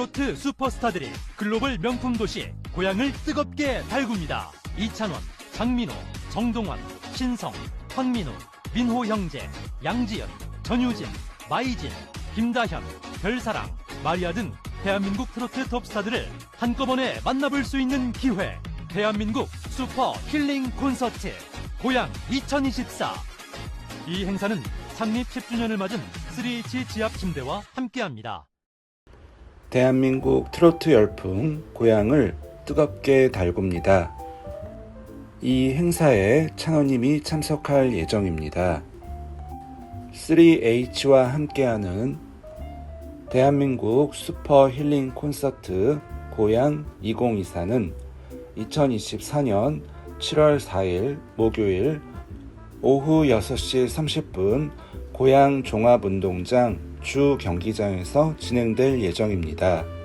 트로트 슈퍼스타들이 글로벌 명품 도시 고향을 뜨겁게 달굽니다. 이찬원, 장민호, 정동원, 신성, 헌민우, 민호 형제, 양지연, 전유진, 마이진, 김다현, 별사랑, 마리아 등 대한민국 트로트 톱스타들을 한꺼번에 만나볼 수 있는 기회. 대한민국 슈퍼 힐링 콘서트 고향 2024. 이 행사는 창립 10주년을 맞은 3H 지압 침대와 함께합니다. 대한민국 트로트 열풍 고향을 뜨겁게 달굽니다. 이 행사에 찬호님이 참석할 예정입니다. 3H와 함께하는 대한민국 슈퍼 힐링 콘서트 고향 2024는 2024년 7월 4일 목요일 오후 6시 30분 고향 종합운동장 주 경기장에서 진행될 예정입니다.